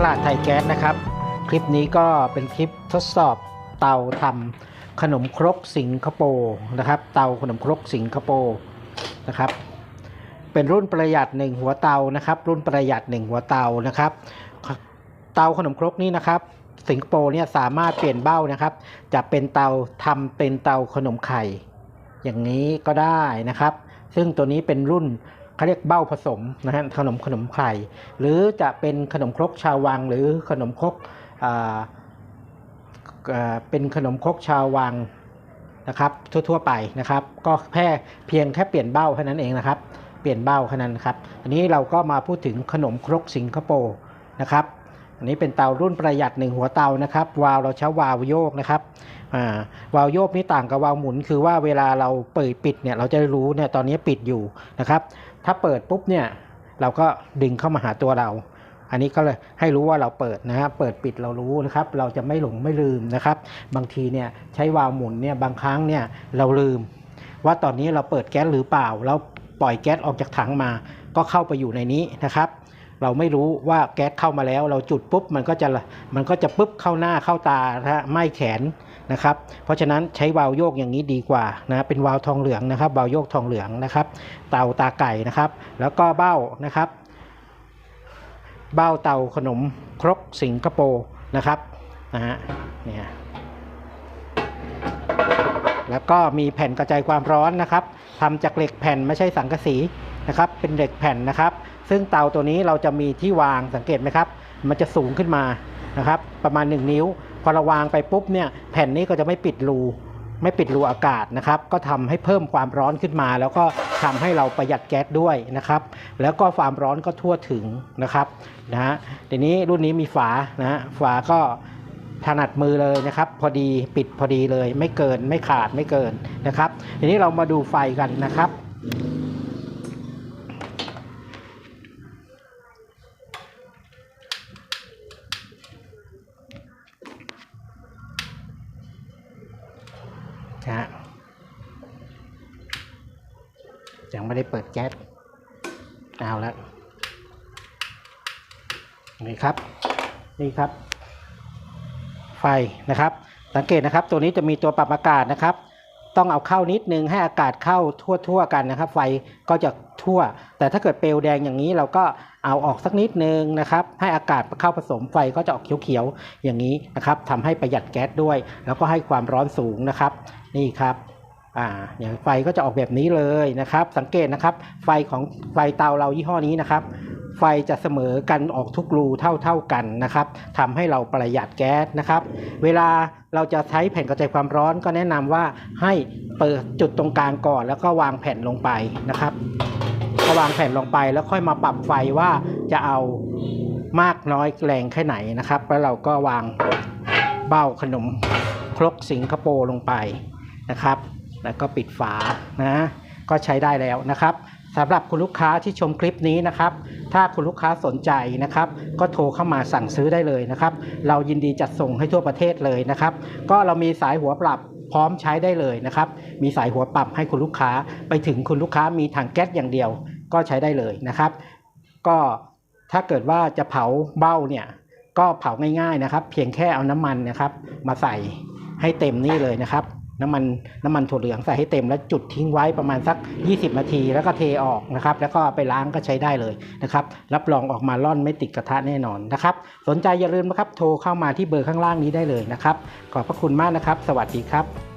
ตลาดไทยแก๊สนะครับ คลิปนี้ก็เป็นคลิปทดสอบเตาทำขนมครกสิงคโปร์นะครับ เตาขนมครกสิงคโปร์นะครับ เป็นรุ่นประหยัดหนึ่งหัวเตานะครับ รุ่นประหยัดหนึ่งหัวเตานะครับ เตาขนมครกนี้นะครับ สิงคโปร์เนี่ยสามารถเปลี่ยนเบ้านะครับ จะเป็นเตาทำเป็นเตาขนมไข่ อย่างนี้ก็ได้นะครับ ซึ่งตัวนี้เป็นรุ่น เขาเรียกเบ้าผสมนะฮะขนมขนมไข่ หรือจะเป็นขนมครกชาววัง หรือขนมครกเป็นขนมครกชาววังนะครับทั่วๆไปนะครับ ก็แค่เพียงแค่เปลี่ยนเบ้าเท่านั้นเองนะครับ เปลี่ยนเบ้าแค่นั้นครับอันนี้เราก็มาพูดถึงขนมครกสิงคโปร์นะครับ อันนี้เป็นเตารุ่นประหยัดหนึ่งหัวเตานะครับ วาล์วเราใช้วาล์วโยกนะครับวาล์วโยกนี่ต่างกับวาล์วหมุน คือว่าเวลาเราเปิดปิดเนี่ยเราจะรู้เนี่ยตอนนี้ปิดอยู่นะครับ ถ้าเปิดปุ๊บเนี่ยเราก็ดึงเข้ามาหาตัวเรา อันนี้ก็เลยให้รู้ว่าเราเปิดนะครับเปิดปิดเรารู้นะครับ เราจะไม่หลงไม่ลืมนะครับ บางทีเนี่ยใช้วาล์วหมุนเนี่ยบางครั้งเนี่ยเราลืม ว่าตอนนี้เราเปิดแก๊สหรือเปล่าเราปล่อยแก๊สออกจากถังมา ก็เข้าไปอยู่ในนี้นะครับ เราไม่รู้ว่าแก๊สเข้ามาแล้ว เราจุดปุ๊บมันก็จะมันก็จะปุ๊บเข้าหน้าเข้าตานะฮะไหม้แขนนะครับ เพราะฉะนั้นใช้วาล์วโยกอย่างนี้ดีกว่านะเป็นวาล์วทองเหลืองนะครับวาล์วโยกทองเหลืองนะครับ เตาตาไก่นะครับ แล้วก็เบ้านะครับ เบ้าเตาขนมครกสิงคโปร์นะครับนะฮะเนี่ยแล้วก็มีแผ่นกระจายความร้อนนะครับทำจากเหล็กแผ่นไม่ใช่สังกะสีนะครับ เป็นเหล็กแผ่นนะครับ ซึ่งเตาตัวนี้เราจะมีที่วางสังเกตไหมครับ มันจะสูงขึ้นมานะครับประมาณ 1 นิ้ว พอเราวางไปปุ๊บเนี่ยแผ่นนี้ก็จะไม่ปิดรูไม่ปิดรูอากาศนะครับก็ทำให้เพิ่มความร้อนขึ้นมา แล้วก็ทำให้เราประหยัดแก๊สด้วยนะครับ แล้วก็ความร้อนก็ทั่วถึงนะครับนะฮะทีนี้รุ่นนี้มีฝานะฮะฝาก็ถนัดมือเลยนะครับ พอดีปิดพอดีเลย ไม่เกินไม่ขาดไม่เกินนะครับ ทีนี้เรามาดูไฟกันนะครับ นะฮะยังไม่ได้เปิดแก๊สเอาแล้วนี่ครับ นี่ครับ ไฟนะครับ สังเกตนะครับ ตัวนี้จะมีตัวปรับอากาศนะครับ ต้องเอาเข้านิดนึงให้อากาศเข้าทั่วๆกันนะครับ ไฟก็จะทั่ว แต่ถ้าเกิดเปลวแดงอย่างนี้เราก็เอาออกสักนิดนึงนะครับ ให้อากาศเข้าผสมไฟก็จะออกเขียวๆอย่างนี้นะครับทำให้ประหยัดแก๊สด้วย แล้วก็ให้ความร้อนสูงนะครับ นี่ครับอ่าอย่างไฟก็จะออกแบบนี้เลยนะครับ สังเกตนะครับ ไฟของไฟเตาเรายี่ห้อนี้นะครับ ไฟจะเสมอกันออกทุกรูเท่าเท่าๆกันนะครับทำให้เราประหยัดแก๊สนะครับ เวลาเราจะใช้แผ่นกระจายความร้อนก็แนะนำว่าให้เปิดจุดตรงกลางก่อน แล้วก็วางแผ่นลงไปนะครับก็วางแผ่นลงไปแล้วค่อยมาปรับไฟว่าจะเอามากน้อยแรงแค่ไหนนะครับ แล้วเราก็วางเบ้าขนมครกสิงคโปร์ลงไป นะครับ แล้วก็ปิดฝานะก็ใช้ได้แล้วนะครับสำหรับคุณลูกค้าที่ชมคลิปนี้นะครับ ถ้าคุณลูกค้าสนใจนะครับ ก็โทรเข้ามาสั่งซื้อได้เลยนะครับ เรายินดีจัดส่งให้ทั่วประเทศเลยนะครับ ก็เรามีสายหัวปรับพร้อมใช้ได้เลยนะครับ มีสายหัวปรับให้คุณลูกค้าไปถึงคุณลูกค้ามีถังแก๊สอย่างเดียว ก็ใช้ได้เลยนะครับ ก็ถ้าเกิดว่าจะเผาเบ้าเนี่ยก็เผาง่ายๆนะครับ เพียงแค่เอาน้ำมันนะครับ มาใส่ให้เต็มนี่เลยนะครับ น้ำมันน้ำมันถั่วเหลืองใส่ให้เต็มแล้วจุดทิ้งไว้ประมาณสัก 20 นาที แล้วก็เทออกนะครับ แล้วก็ไปล้างก็ใช้ได้เลยนะครับ รับรองออกมาล่อนไม่ติดกระทะแน่นอนนะครับ สนใจอย่าลืมนะครับ โทรเข้ามาที่เบอร์ข้างล่างนี้ได้เลยนะครับ ขอบพระคุณมากนะครับ สวัสดีครับ